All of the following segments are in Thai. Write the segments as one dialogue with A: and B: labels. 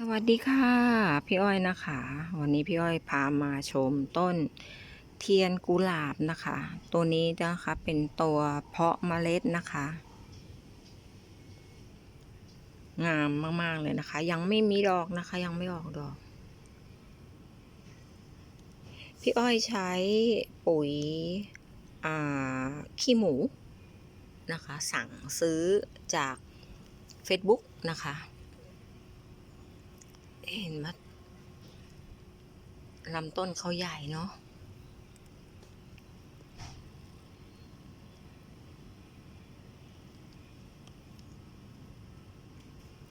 A: สวัสดีค่ะ พี่อ้อยนะคะ วันนี้พี่อ้อยพามาชมต้นเทียนกุหลาบนะคะ ตัวนี้นะคะเป็นตัวเพาะเมล็ดนะคะ งามมาก ๆ เลยนะคะ ยังไม่มีดอกนะคะ ยังไม่ออกดอก พี่อ้อยใช้ปุ๋ยอ่าขี้หมูนะคะ สั่งซื้อจาก Facebook นะคะ เห็นว่าลำต้นเขาใหญ่เนาะ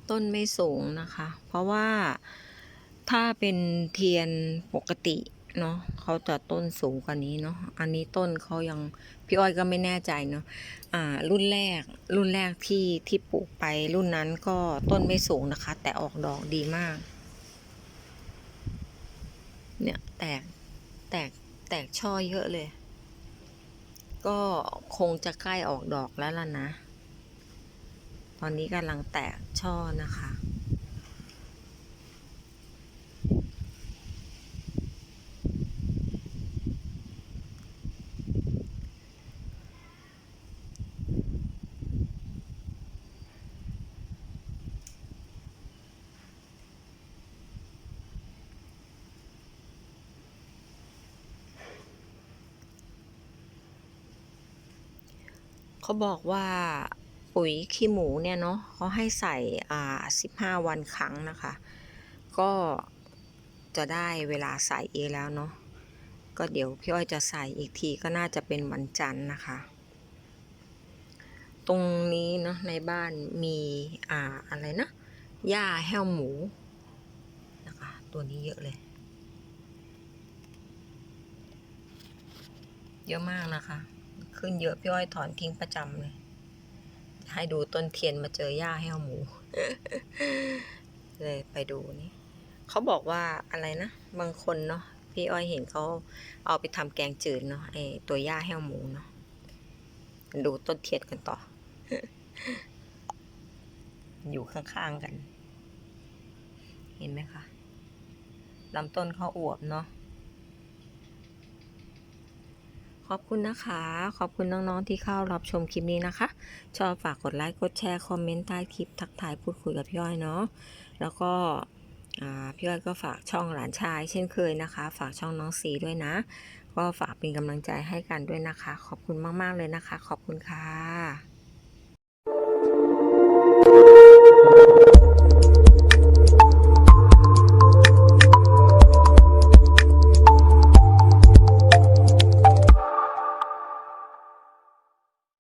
A: ต้นไม่สูงนะคะ เพราะว่าถ้าเป็นเทียนปกติเนาะเขาจะต้นสูงกว่านี้เนาะอันนี้ต้นเขายังพี่อ้อยก็ไม่แน่ใจเนาะอ่า รุ่นแรก รุ่นแรกที่ที่ปลูกไปรุ่นนั้นก็ต้นไม่สูงนะคะ แต่ออกดอกดีมาก เนี่ยแตกแตกแตกช่อเยอะเลย ก็คงจะใกล้ออกดอกแล้วล่ะนะ ตอนนี้กำลังแตกช่อนะคะ เขาบอกว่าปุ๋ยขี้หมูเนี่ยเนาะเขาให้ใส่อ่าสิบห้าวันครั้งนะคะ ก็จะได้เวลาใส่เองแล้วเนาะก็เดี๋ยวพี่อ้อยจะใส่อีกทีก็น่าจะเป็นวันจันทร์นะคะ ตรงนี้เนาะในบ้านมีอ่าอะไรนะหญ้าแห้วหมูนะคะ ตัวนี้เยอะเลย เยอะมากนะคะ ขึ้นเยอะพี่อ้อยถอนทิ้งประจำเลย ให้ดูต้นเทียนมาเจอหญ้าให้เอาหมู เลยไปดูนี่เขาบอกว่าอะไรนะ บางคนเนาะพี่อ้อยเห็นเขาเอาไปทำแกงจืดเนาะไอตัวหญ้าแห้วหมูเนาะดูต้นเทียนกันต่อ อยู่ข้างๆกัน เห็นไหมคะลำต้นเขาอวบเนาะ ขอบคุณนะคะ ขอบคุณน้องๆที่เข้ารับชมคลิปนี้นะคะ ชอบฝากกดไลค์ กดแชร์ คอมเมนต์ใต้คลิป ทักทายพูดคุยกับพี่อ้อยเนาะ แล้วก็อ่าพี่อ้อยก็ฝากช่องหลานชาย เช่นเคยนะคะ ฝากช่องน้องสีด้วยนะ ก็ฝากเป็นกำลังใจให้กันด้วยนะคะ ขอบคุณมากๆเลยนะคะ ขอบคุณค่ะ